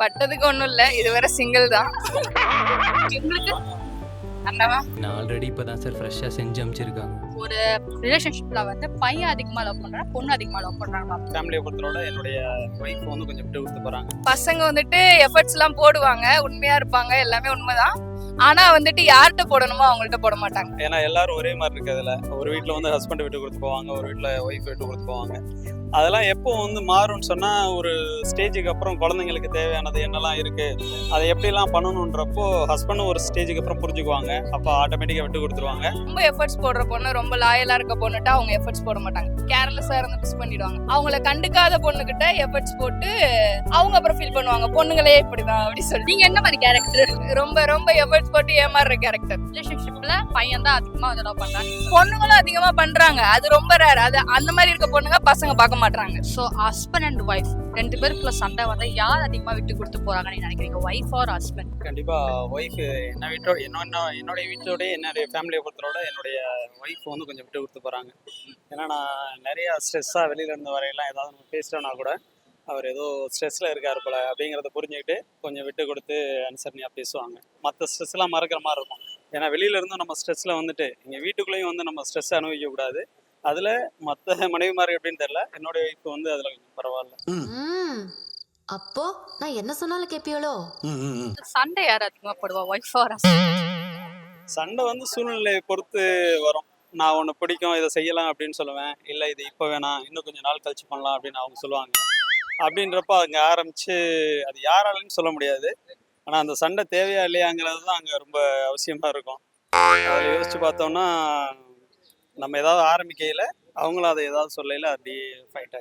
பட்டதுக்கு ஒண்ணும் இல்ல இதுவரை சிங்கிள் தான். உங்களுக்கு அண்ணாவா? நான் ஆல்ரெடி இப்போ தான் சார் ஃப்ரெஷ்ஷாக செஞ்சு அனுப்பிச்சிருக்காங்க ஒரு ரிலேஷன்ஷிப்ல வந்து பையன் அதிகமா லவ் பண்றான் பொண்ணு அதிகமா லவ் பண்றாங்க ஃபேமிலியை பொறுத்தவரை என்னுடைய ஒய்ஃப் வந்து கொஞ்சம் விட்டு கொடுத்து போறாங்க. பசங்க வந்துட்டு எஃபர்ட்ஸ் எல்லாம் போடுவாங்க உண்மையா இருப்பாங்க எல்லாமே உண்மைதான். ஆனா வந்துட்டு யார்கிட்ட போடணுமோ அவங்கள்ட்ட போட மாட்டாங்க. ஏன்னா எல்லாரும் ஒரே மாதிரி இருக்கிறதுல ஒரு வீட்டில் வந்து ஹஸ்பண்ட் விட்டு கொடுத்து போவாங்க ஒரு வீட்டில் ஒய்ஃப் விட்டு கொடுத்து போவாங்க. அதெல்லாம் எப்போ வந்து மாறும்னு சொன்னால் ஒரு ஸ்டேஜுக்கு அப்புறம் குழந்தைங்களுக்கு தேவையானது என்னெல்லாம் இருக்கு அதை எப்படிலாம் பண்ணணுன்றப்போ ஹஸ்பண்டும் ஒரு ஸ்டேஜுக்கு அப்புறம் புரிஞ்சுக்குவாங்க. அப்போ ஆட்டோமேட்டிக்காக விட்டு கொடுத்துருவாங்க. ரொம்ப எஃபர்ட்ஸ் போடுற பொண்ணு ரொம்ப லாயலா இருக்க பொண்ணுட்ட அவங்க எஃபர்ட்ஸ் போட மாட்டாங்க. கேர்லெஸ்ஸா இருந்து மிஸ் பண்ணிடுவாங்க. அவங்கள கண்டுக்காத பொண்ணுகிட்ட எஃபர்ட்ஸ் போட்டு அவங்க அப்புறம் ஃபீல் பண்ணுவாங்க பொண்ணுங்களே இப்படிதான் அப்படி சொல்லி. நீங்க என்ன மாதிரி கேரக்டர் ரொம்ப ரொம்ப எஃபர்ட்ஸ் போட்டு ஏமாறுற கேரக்டர் ரிலேஷன்ஷிப்ல பையன் தான் அதிகமா வந்து லவ் பண்றாங்க பொண்ணுங்களும் அதிகமா பண்றாங்க. அது ரொம்ப ரேர் அது அந்த மாதிரி இருக்க பொண்ணுங்க பசங்க பார்க்க மாட்டுறாங்க ஸோ ஹஸ்பண்ட் அண்ட் ஒய்ஃப் ரெண்டு பேருக்குள்ள சண்டை வந்து யார் அதிகமா விட்டு கொடுத்து போறாங்கன்னு நினைக்கிறீங்க? ஒய்ஃப் ஆர் ஹஸ்பண்ட் கண்டிப்பாக ஒய்ஃப் என்ன வீட்டோட என்னோட என்னுடைய வீட்டோட என்னுடைய ஃபேமிலியை பொறுத்தவரை என்னுடைய ஒய்ஃப் வந்து கொஞ்சம் விட்டு கொடுத்து போகிறாங்க ஏன்னா நான் நிறையா ஸ்ட்ரெஸ்ஸாக வெளியில இருந்து வரையெல்லாம் ஏதாவது நம்ம பேசிட்டோன்னா கூட அவர் ஏதோ ஸ்ட்ரெஸ்ஸில் இருக்கார் போல அப்படிங்கிறத புரிஞ்சுக்கிட்டு கொஞ்சம் விட்டு கொடுத்து அனுசரணையாக பேசுவாங்க. மற்ற ஸ்ட்ரெஸ்லாம் மறக்கிற மாதிரி இருக்கும். ஏன்னா வெளியில இருந்தும் நம்ம ஸ்ட்ரெஸ்ஸில் வந்துட்டு இங்கே வீட்டுக்குள்ளேயும் வந்து நம்ம ஸ்ட்ரெஸ் அனுபவிக்க கூடாது. அதில் மற்ற மனைவிமார்கள் எப்படின்னு தெரில என்னுடைய ஒய்ஃப் வந்து அதில் கொஞ்சம் பரவாயில்ல. அப்போ நான் என்ன சொன்னாலும் கேப்பியோளோ சண்டை யார் அதிகமா போடுவா ஒய்ஃப் சண்டை வந்து சூழ்நிலையை பொறுத்து வரும். நான் ஒன்று பிடிக்கும் இதை செய்யலாம் அப்படின்னு சொல்லுவேன். இல்லை இது இப்போ வேணாம் இன்னும் கொஞ்சம் நாள் கழிச்சு பண்ணலாம் அப்படின்னு அவங்க சொல்லுவாங்க. அப்படின்றப்ப அங்கே ஆரம்பிச்சு அது யாராலன்னு சொல்ல முடியாது. ஆனால் அந்த சண்டை தேவையா இல்லையாங்கிறது தான் அங்கே ரொம்ப அவசியமாக இருக்கும். அதில் யோசிச்சு பார்த்தோம்னா நம்ம ஏதாவது ஆரம்பிக்கையில் அவங்களும் அதை ஏதாவது சொல்லையில் அப்படியே ஃபைட்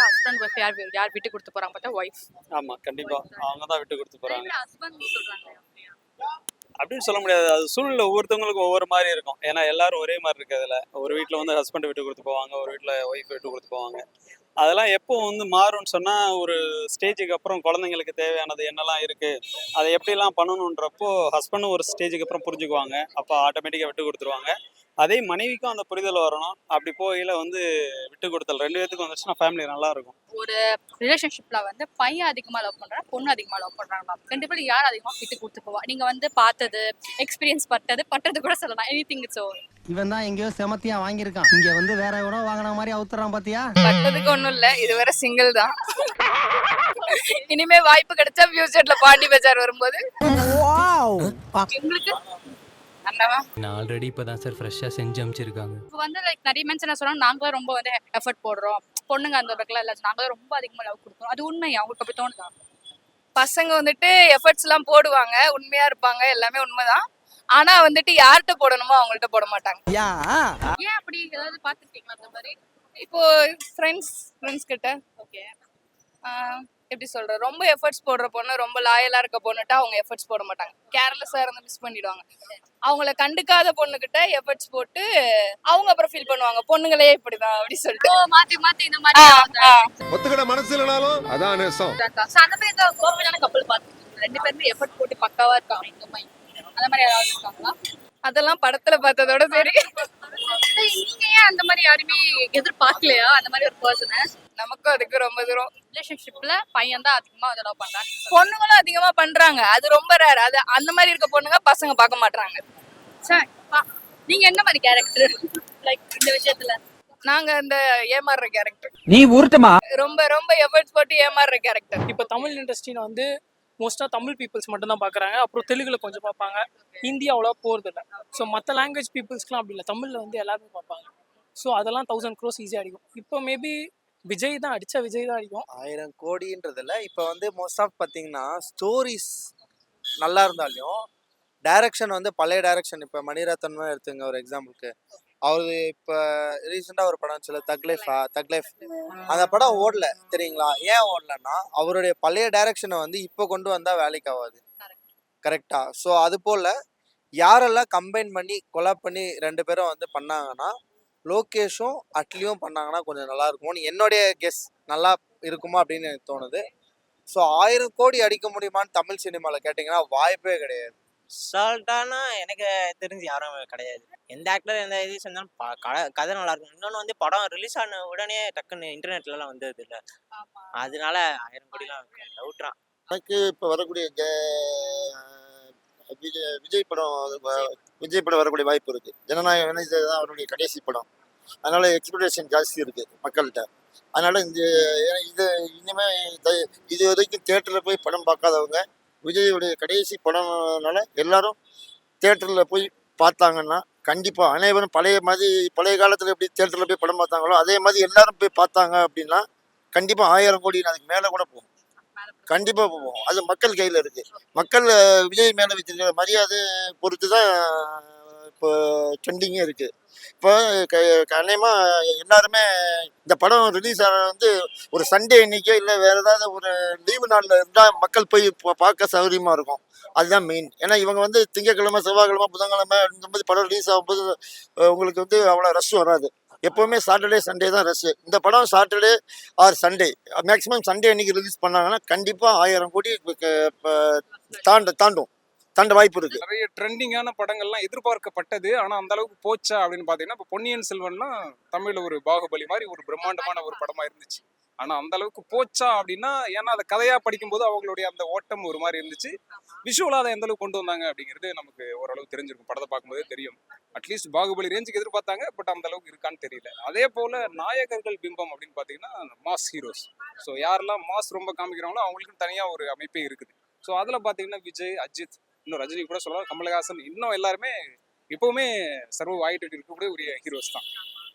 ஹஸ்பண்ட் ஒய்ஃப் யார் யார் விட்டு கொடுத்து போறாங்க பார்த்தா ஒய்ஃப் ஆமாம் கண்டிப்பாக அவங்க தான் விட்டு கொடுத்து சொல்றாங்க அப்படின்னு சொல்ல முடியாது. அது சூழ்நிலை ஒவ்வொருத்தவங்களுக்கும் ஒவ்வொரு மாதிரி இருக்கும். ஏன்னா எல்லாரும் ஒரே மாதிரி இருக்கிறதுல. ஒரு வீட்டில் வந்து ஹஸ்பண்ட் விட்டு கொடுத்து போவாங்க ஒரு வீட்டில் ஒய்ஃப் விட்டு கொடுத்து போவாங்க. அதெல்லாம் எப்போ வந்து மாறும்னு சொன்னால் ஒரு ஸ்டேஜுக்கு அப்புறம் குழந்தைங்களுக்கு தேவையானது என்னெல்லாம் இருக்குது அதை எப்படிலாம் பண்ணணுன்றப்போ ஹஸ்பண்டும் ஒரு ஸ்டேஜுக்கு அப்புறம் புரிஞ்சுக்குவாங்க. அப்போ ஆட்டோமேட்டிக்காக விட்டு கொடுத்துருவாங்க. அதே மனைவிக்கும் அந்த புரிதல் வரணும். அப்படி போகையில் வந்து விட்டு கொடுத்தல். ரெண்டு பேத்துக்கும் வந்துச்சுன்னா ஃபேமிலி நல்லா இருக்கும் ஒரு ரிலேஷன்ஷிப்ல வந்து பையன் அதிகமாக லவ் பண்ணுறான் பொண்ணு அதிகமாக லவ் பண்றாங்க ரெண்டு பேரும் யார் அதிகமாக விட்டு கொடுத்து போவா நீங்க வந்து பார்த்தது எக்ஸ்பீரியன்ஸ் பட்டது பட்டது கூட சொல்லலாம். எனி திங் இட்ஸ் ஓவர் இவன் தான் எங்கேயோ செமத்தியா வாங்கியிருக்கான். இங்க வந்து வேற எவனோ வாங்கின மாதிரி அவுத்துறான் பாத்தியா? பட்டதுக்கு ஒண்ணும் இல்ல இதுவரை சிங்கிள் தான். இனிமே வாய்ப்பு கிடைச்சா ஃபியூச்சர்ல பாண்டி பஜார் வரும்போது. உங்களுக்கு நான் ஆல்ரெடி இப்போ தான் சார் ஃப்ரெஷ்ஷாக செஞ்சு அனுப்பிச்சிருக்காங்க இப்போ வந்து லைக் நிறைய மென்ஸ் என்ன சொல்றாங்க நாங்களும் ரொம்ப வந்து எஃபர்ட் போடுறோம். பொண்ணுங்க அந்த இடத்துல இல்லை நாங்களும் ரொம்ப அதிகமா லவ் கொடுக்குறோம். அது உண்மை அவங்களுக்கு அப்படி தோணுதா? பசங்க வந்துட்டு எஃபர்ட்ஸ் எல்லாம் போடுவாங்க உண்மையா இருப்பாங்க எல்லாமே உண்மைதான். ஆனா வந்துட்டு யார்கிட்ட போடணுமோ அவங்கள்ட்ட போட மாட்டாங்க. ஏன் அப்படி? ஏதாவது பார்த்துருக்கீங்களா அந்த மாதிரி? இப்போ ஃப்ரெண்ட்ஸ் ஃப்ரெண்ட்ஸ் கிட்ட. ஓகே எப்படி சொல்ற ரொம்ப எஃபர்ட்ஸ் போடுற பொண்ணு ரொம்ப லாயலா இருக்க பொண்ணுட்ட அவங்க எஃபர்ட்ஸ் போட மாட்டாங்க. கேர்லெஸ்ஸா இருந்து மிஸ் பண்ணிடுவாங்க. அவங்கள கண்டுக்காத பொண்ணுகிட்ட எஃபர்ட்ஸ் போட்டு அவங்க அப்புறம் ஃபீல் பண்ணுவாங்க. பொண்ணுங்களே இப்படிதான் அப்படி சொல்லிட்டு. மாத்தி மாத்தி இந்த மாதிரி. ஒத்துக்கிட மனசு இல்லைனாலும் அதான் நேசம். அந்த மாதிரி கோவிலான கப்பல் பார்த்து ரெண்டு பேருமே எஃபர்ட் போட்டு பக்காவா இருக்காங்க. இந்த மாதிரி அந்த மாதிரி யாராவது இருக்காங்களா? அதெல்லாம் படத்துல பார்த்ததோட சரி. நீங்க ஏன் அந்த மாதிரி யாருமே எதிர்பார்க்கலையா? அந்த மாதிரி ஒரு பர்சனை நமக்கும் அதுக்கு ரொம்ப தூரம். ரிலேஷன்ஷிப்ல பையன் தான் அதிகமா வந்து லவ் பண்றாங்க. பொண்ணுங்களும் அதிகமா பண்றாங்க. அது ரொம்ப ரேர் அது அந்த மாதிரி இருக்க பொண்ணுங்க பசங்க பார்க்க மாட்டாங்க. நீங்க என்ன மாதிரி கேரக்டர் லைக் இந்த விஷயத்துல. நாங்க அந்த ஏமாறுற கேரக்டர் நீ உருட்டுமா ரொம்ப ரொம்ப எஃபர்ட்ஸ் போட்டு ஏமாறுற கேரக்டர் இப்போ தமிழ் இண்டஸ்ட்ரியில் வந்து மோஸ்ட்டாக தமிழ் பீப்புள்ஸ் மட்டும் தான் பார்க்குறாங்க அப்புறம் தெலுங்கில் கொஞ்சம் பார்ப்பாங்க ஹிந்தி அவ்வளோவா போகிறதில்ல ஸோ மற்ற லாங்குவேஜ் பீப்புள்ஸ்க்குலாம் அப்படி இல்லை. தமிழில் வந்து எல்லாருமே பார்ப்பாங்க ஸோ அதெல்லாம் தௌசண்ட் க்ரோஸ் ஈஸியாக அடிக்கும். இப்போ மேபி விஜய் தான் அடித்தா விஜய் தான் அடிக்கும். ஆயிரம் கோடின்றதுல இப்போ வந்து மோஸ்ட் ஆஃப் பார்த்தீங்கன்னா ஸ்டோரிஸ் நல்லா இருந்தாலும் டைரக்ஷன் வந்து பழைய டைரக்ஷன் இப்போ மணிரத்னமாக எடுத்துங்க ஒரு எக்ஸாம்பிளுக்கு அவரு இப்போ ரீசெண்டாக ஒரு படம் சொல்ல தக்லைஃபா தக்லைஃப். அந்த படம் ஓடல தெரியுங்களா? ஏன் ஓடலன்னா அவருடைய பழைய டைரக்ஷனை வந்து இப்போ கொண்டு வந்தால் வேலைக்கு ஆகாது. கரெக்டா ஸோ அது போல் யாரெல்லாம் கம்பைன் பண்ணி கொலாப் பண்ணி ரெண்டு பேரும் வந்து பண்ணாங்கன்னா லோகேஷும் அட்லியும் பண்ணாங்கன்னா கொஞ்சம் நல்லா இருக்கும்னு என்னுடைய கெஸ் நல்லா இருக்குமா அப்படின்னு எனக்கு தோணுது. ஸோ ஆயிரம் கோடி அடிக்க முடியுமான்னு தமிழ் சினிமாவில் கேட்டிங்கன்னா வாய்ப்பே கிடையாது. அசால்ட்டானா எனக்கு தெரிஞ்சு யாரும் கிடையாது. எந்த ஆக்டர் எந்த இது செஞ்சாலும் கதை நல்லா இருக்கும். இன்னொன்று வந்து படம் ரிலீஸ் ஆன உடனே டக்குன்னு இன்டர்நெட்லலாம் வந்தது இல்லை. அதனால ஆயிரம் கோடிலாம் டவுட்றான் எனக்கு இப்போ வரக்கூடிய விஜய் விஜய் படம். விஜய் படம் வரக்கூடிய வாய்ப்பு இருக்கு. ஜனநாயகம் தான் அவருடைய கடைசி படம். அதனால எக்ஸ்பெக்டேஷன் ஜாஸ்தி இருக்கு மக்கள்கிட்ட. அதனால இந்த இது இனிமே இது வரைக்கும் தேட்டரில் போய் படம் பார்க்காதவங்க விஜயுடைய கடைசி படம்னால எல்லாரும் தேட்டரில் போய் பார்த்தாங்கன்னா கண்டிப்பாக அனைவரும் பழைய மாதிரி பழைய காலத்தில் எப்படி தேட்டரில் போய் படம் பார்த்தாங்களோ அதே மாதிரி எல்லாரும் போய் பார்த்தாங்க அப்படின்னா கண்டிப்பாக ஆயிரம் கோடி அதுக்கு மேலே கூட போகும். கண்டிப்பாக போவோம் அது மக்கள் கையில் இருக்குது மக்கள் விஜய் மேலே வச்சிருக்கிற மரியாதை பொறுத்து தான் இப்போ ட்ரெண்டிங்கே இருக்குது இப்போ அநேகமா எல்லாருமே இந்த படம் ரிலீஸ் ஆன வந்து ஒரு சண்டே இன்னைக்கோ இல்லை வேற ஏதாவது ஒரு லீவு நாளில் இருந்தால் மக்கள் போய் பார்க்க சௌகரியமா இருக்கும். அதுதான் மெயின் ஏன்னா இவங்க வந்து திங்கக்கிழமை செவ்வாய்க்கிழமை புதன்கிழமை இந்த மாதிரி படம் ரிலீஸ் ஆகும்போது உங்களுக்கு வந்து அவ்வளோ ரஷ் வராது. எப்போவுமே சாட்டர்டே சண்டே தான் ரஷ் இந்த படம் Saturday or Sunday maximum Sunday அன்னைக்கு ரிலீஸ் பண்ணாங்கன்னா கண்டிப்பாக ஆயிரம் கோடி தாண்ட தாண்டும். தாண்ட வாய்ப்பு இருக்கு. நிறைய ட்ரெண்டிங்கான படங்கள்லாம் எதிர்பார்க்கப்பட்டது. ஆனா அந்த அளவுக்கு போச்சா அப்படின்னு பாத்தீங்கன்னா இப்போ பொன்னியின் செல்வன்னா தமிழ்ல ஒரு பாகுபலி மாதிரி ஒரு பிரம்மாண்டமான ஒரு படமா இருந்துச்சு. ஆனா அந்த அளவுக்கு போச்சா அப்படின்னா ஏன்னா அதை கதையா படிக்கும்போது அவங்களுடைய அந்த ஓட்டம் ஒரு மாதிரி இருந்துச்சு. விஷுவலா அதை எந்த அளவுக்கு கொண்டு வந்தாங்க அப்படிங்கிறது நமக்கு ஓரளவு தெரிஞ்சிருக்கும். படத்தை பார்க்கும்போதே தெரியும். அட்லீஸ்ட் பாகுபலி ரேஞ்சுக்கு எதிர்பார்த்தாங்க பட் அந்த அளவுக்கு இருக்கான்னு தெரியல. அதே போல நாயகர்கள் பிம்பம் அப்படின்னு பாத்தீங்கன்னா மாஸ் ஹீரோஸ் ஸோ யாரெல்லாம் மாஸ் ரொம்ப காமிக்கிறாங்களோ அவங்களுக்கும் தனியா ஒரு அமைப்பே இருக்குது. ஸோ அதுல பார்த்தீங்கன்னா விஜய் அஜித் இன்னும் ரஜினி கூட சொல்லலாம். கமலஹாசன் இன்னும் எல்லாருமே இப்பவுமே சர்வ வாயிட்டு இருக்கக்கூடிய ஒரு ஹீரோஸ் தான்.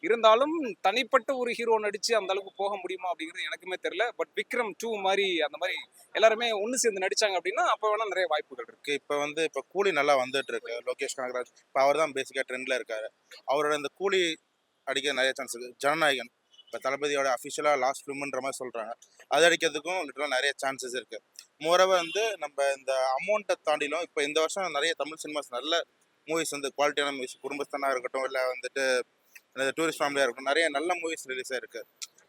இருந்தாலும் தனிப்பட்ட ஒரு ஹீரோ நடிச்சு அந்த அளவுக்கு போக முடியுமா அப்படிங்கிறது எனக்குமே தெரியல. பட் விக்ரம் டூ மாதிரி அந்த மாதிரி எல்லாருமே ஒன்று சேர்ந்து நடிச்சாங்க அப்படின்னா அப்போ வேணா நிறைய வாய்ப்புகள் இருக்கு. இப்போ வந்து இப்போ கூலி நல்லா வந்துட்டு இருக்கு. லோகேஷ் கனகராஜ் இப்போ அவர் தான் பேசிக்காக ட்ரெண்டில் இருக்காரு. அவரோட இந்த கூலி அடிக்க நிறைய சான்ஸ் இருக்கு. ஜனநாயகன். இப்போ தளபதியோட அஃபிஷியலாக லாஸ்ட் ஃபிலிம்ன்ற மாதிரி சொல்கிறாங்க அது அடிக்கிறதுக்கும் லிட்டராக நிறைய சான்சஸ் இருக்கு. மோரவ வந்து நம்ம இந்த அமௌண்ட்டை தாண்டிலும் இப்போ இந்த வருஷம் நிறைய தமிழ் சினிமாஸ் நல்ல மூவிஸ் வந்து குவாலிட்டியான மூவிஸ் குடும்பஸ்தானா இருக்கட்டும் இல்லை வந்துட்டு டூரிஸ்ட் ஃபேமிலியாக இருக்கட்டும் நிறைய நல்ல மூவிஸ் ரிலீஸ் ஆயிருக்கு.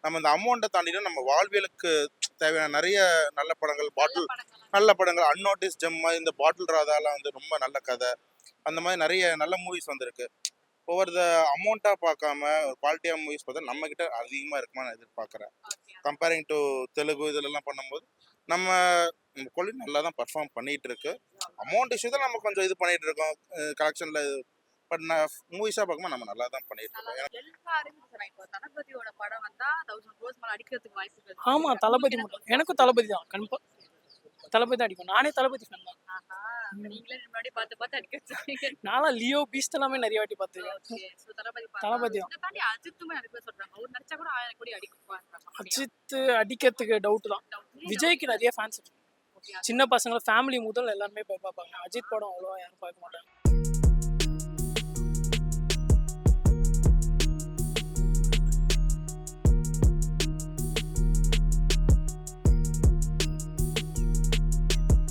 நம்ம இந்த அமௌண்ட்டை தாண்டிலும் நம்ம வாழ்வியலுக்கு தேவையான நிறைய நல்ல படங்கள் பாட்டில் நல்ல படங்கள் அன்னோட்டிஸ் ஜெம் மாதிரி இந்த பாட்டில் ராதாலாம் வந்து ரொம்ப நல்ல கதை. அந்த மாதிரி நிறைய நல்ல மூவிஸ் வந்திருக்கு. ஒவ்வொரு அமௌண்ட்டாக பார்க்காம ஒரு குவாலிட்டியாக மூவிஸ் பார்த்தா நம்ம கிட்ட அதிகமாக இருக்குமா நான் எதிர்பார்க்குறேன். கம்பேரிங் டு தெலுங்கு இதிலெல்லாம் பண்ணும்போது நம்ம கொள்ளி நல்லா தான் பர்ஃபார்ம் பண்ணிட்டு இருக்கு. அமௌண்ட் இஷ்யூ தான் நம்ம கொஞ்சம் இது பண்ணிட்டு இருக்கோம். கலெக்ஷனில் பட் நான் மூவிஸாக பார்க்கும்போது நம்ம நல்லா தான் பண்ணிட்டு இருக்கோம். ஏன்னா எல்லாருமே சொல்றாங்க இப்போ தளபதியோட படம் வந்தா தௌசண்ட் க்ரோஸ் மேல அடிக்கிறதுக்கு வாய்ப்பு இருக்கு. ஆமா தளபதி மட்டும். எனக்கும் தளபதி தான் கன்ஃபார்ம் தளபதி தான் அடிக்கும். நானே தளபதி ஃபேன் தான். ஆஹா, நீங்களே முன்னாடி பார்த்து பார்த்து அடிக்க வச்சிருக்கீங்க. லியோ பீஸ்ட் எல்லாமே நிறைய வாட்டி பார்த்துருக்கேன். தளபதி தளபதி தாண்டி அஜித்துமே நிறைய பேர் சொல்றாங்க. அவர் நடிச்சா கூட ஆயிரம் கோடி அடிக்கும் அஜித் அடிக்கிறதுக்கு டவுட் தான். விஜய்க்கு நிறைய ஃபேன்ஸ் சின்ன பசங்க ஃபேமிலி முதல் எல்லாருமே போய் பார்ப்பாங்க. அஜித் படம் அவ்வளோவா யாரும் பார்க்க மாட்டாங்க.